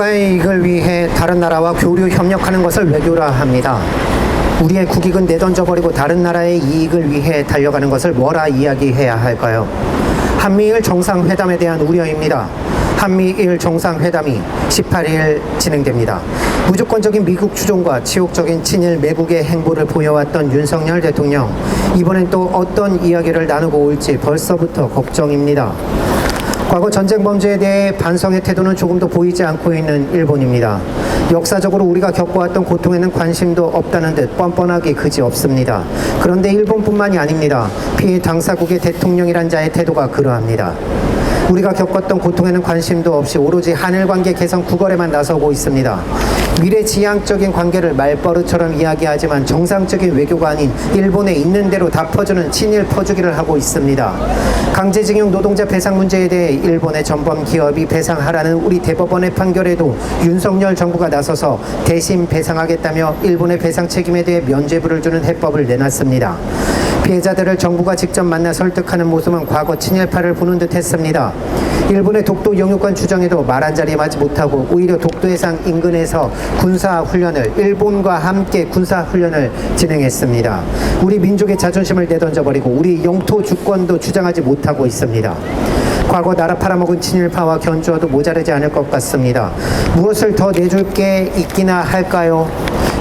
국가의 이익을 위해 다른 나라와 교류 협력하는 것을 외교라 합니다. 우리의 국익은 내던져버리고 다른 나라의 이익을 위해 달려가는 것을 뭐라 이야기해야 할까요? 한미일 정상회담에 대한 우려입니다. 한미일 정상회담이 18일 진행됩니다. 무조건적인 미국 추종과 치욕적인 친일 매국의 행보를 보여왔던 윤석열 대통령. 이번엔 또 어떤 이야기를 나누고 올지 벌써부터 걱정입니다. 과거 전쟁 범죄에 대해 반성의 태도는 조금도 보이지 않고 있는 일본입니다. 역사적으로 우리가 겪어왔던 고통에는 관심도 없다는 듯 뻔뻔하기 그지 없습니다. 그런데 일본뿐만이 아닙니다. 피해 당사국의 대통령이란 자의 태도가 그러합니다. 우리가 겪었던 고통에는 관심도 없이 오로지 한일 관계 개선 구걸에만 나서고 있습니다. 미래지향적인 관계를 말버릇처럼 이야기하지만 정상적인 외교가 아닌 일본에 있는 대로 다 퍼주는 친일 퍼주기를 하고 있습니다. 강제징용 노동자 배상 문제에 대해 일본의 전범 기업이 배상하라는 우리 대법원의 판결에도 윤석열 정부가 나서서 대신 배상하겠다며 일본의 배상 책임에 대해 면죄부를 주는 해법을 내놨습니다. 피해자들을 정부가 직접 만나 설득하는 모습은 과거 친일파를 보는 듯 했습니다. 일본의 독도 영유권 주정에도 말 한 자리에 맞지 못하고 오히려 독도 해상 인근에서 군사 훈련을 일본과 함께 군사 훈련을 진행했습니다. 우리 민족의 자존심을 내던져 버리고 우리 영토 주권도 주장하지 못하고 있습니다. 과거 나라 팔아먹은 친일파와 견주어도 모자르지 않을 것 같습니다. 무엇을 더 내줄 게 있기나 할까요?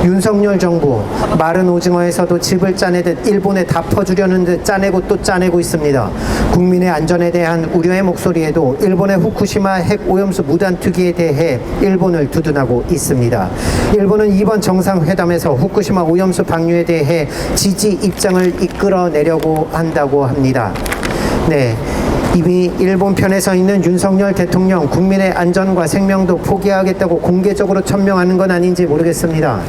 윤석열 정부 마른 오징어에서도 집을 짜내듯 일본에 다 퍼주려는 듯 짜내고 또 짜내고 있습니다. 국민의 안전에 대한 우려의 목소리에도 일본의 후쿠시마 핵 오염수 무단 투기에 대해 일본을 두둔하고 있습니다. 일본은 이번 정상회담에서 후쿠시마 오염수 방류에 대해 지지 입장을 이끌어내려고 한다고 합니다. 네. 이미 일본 편에 서 있는 윤석열 대통령 국민의 안전과 생명도 포기하겠다고 공개적으로 천명하는 건 아닌지 모르겠습니다.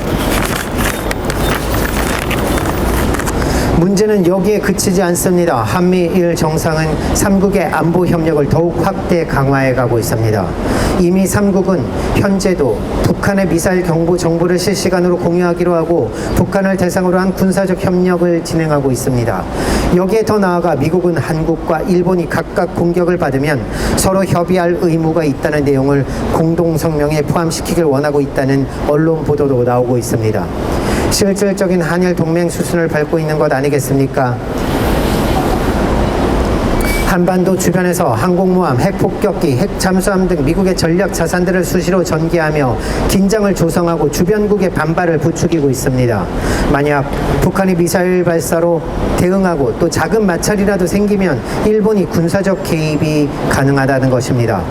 문제는 여기에 그치지 않습니다. 한미일 정상은 삼국의 안보 협력을 더욱 확대 강화해 가고 있습니다. 이미 삼국은 현재도 북한의 미사일 경보 정보를 실시간으로 공유하기로 하고 북한을 대상으로 한 군사적 협력을 진행하고 있습니다. 여기에 더 나아가 미국은 한국과 일본이 각각 공격을 받으면 서로 협의할 의무가 있다는 내용을 공동 성명에 포함시키길 원하고 있다는 언론 보도도 나오고 있습니다. 실질적인 한일 동맹 수순을 밟고 있는 것 아니겠습니까? 한반도 주변에서 항공모함, 핵폭격기, 핵잠수함 등 미국의 전략 자산들을 수시로 전개하며 긴장을 조성하고 주변국의 반발을 부추기고 있습니다. 만약 북한이 미사일 발사로 대응하고 또 작은 마찰이라도 생기면 일본이 군사적 개입이 가능하다는 것입니다.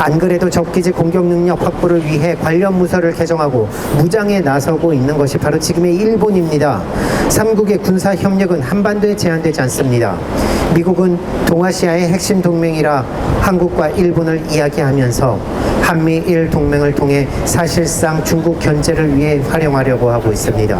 안 그래도 적기지 공격 능력 확보를 위해 관련 부서를 개정하고 무장에 나서고 있는 것이 바로 지금의 일본입니다. 삼국의 군사 협력은 한반도에 제한되지 않습니다. 미국은 동아 시아의 핵심 동맹이라 한국과 일본을 이야기하면서 한미일 동맹을 통해 사실상 중국 견제를 위해 활용하려고 하고 있습니다.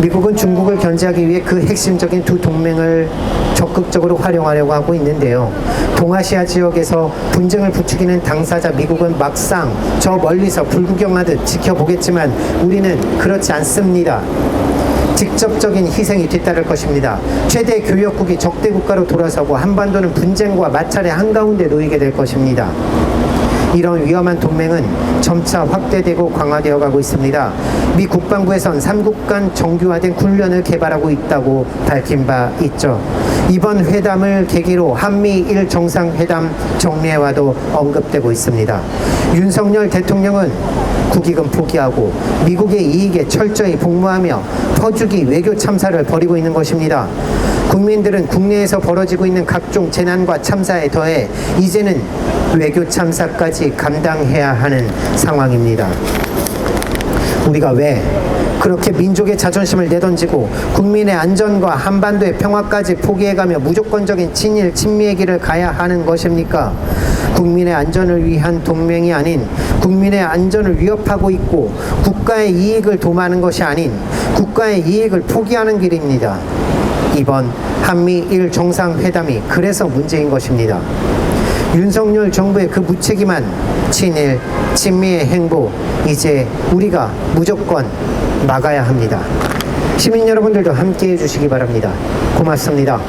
미국은 중국을 견제하기 위해 그 핵심적인 두 동맹을 적극적으로 활용하려고 하고 있는데요. 동아시아 지역에서 분쟁을 부추기는 당사자 미국은 막상 저 멀리서 불구경하듯 지켜보겠지만 우리는 그렇지 않습니다. 직접적인 희생이 뒤따를 것입니다. 최대 교역국이 적대 국가로 돌아서고 한반도는 분쟁과 마찰의 한가운데 놓이게 될 것입니다. 이런 위험한 동맹은 점차 확대되고 강화되어 가고 있습니다. 미 국방부에선 삼국 간 정교화된 훈련을 개발하고 있다고 밝힌 바 있죠. 이번 회담을 계기로 한미일 정상회담 정례와도 언급되고 있습니다. 윤석열 대통령은 국익은 포기하고 미국의 이익에 철저히 복무하며 퍼주기 외교 참사를 벌이고 있는 것입니다. 국민들은 국내에서 벌어지고 있는 각종 재난과 참사에 더해 이제는 외교 참사까지 감당해야 하는 상황입니다. 우리가 왜 그렇게 민족의 자존심을 내던지고 국민의 안전과 한반도의 평화까지 포기해가며 무조건적인 친일 친미의 길을 가야 하는 것입니까? 국민의 안전을 위한 동맹이 아닌 국민의 안전을 위협하고 있고 국가의 이익을 도모하는 것이 아닌 국가의 이익을 포기하는 길입니다. 이번 한미일 정상회담이 그래서 문제인 것입니다. 윤석열 정부의 그 무책임한 친일, 친미의 행보 이제 우리가 무조건 막아야 합니다. 시민 여러분들도 함께 해주시기 바랍니다. 고맙습니다.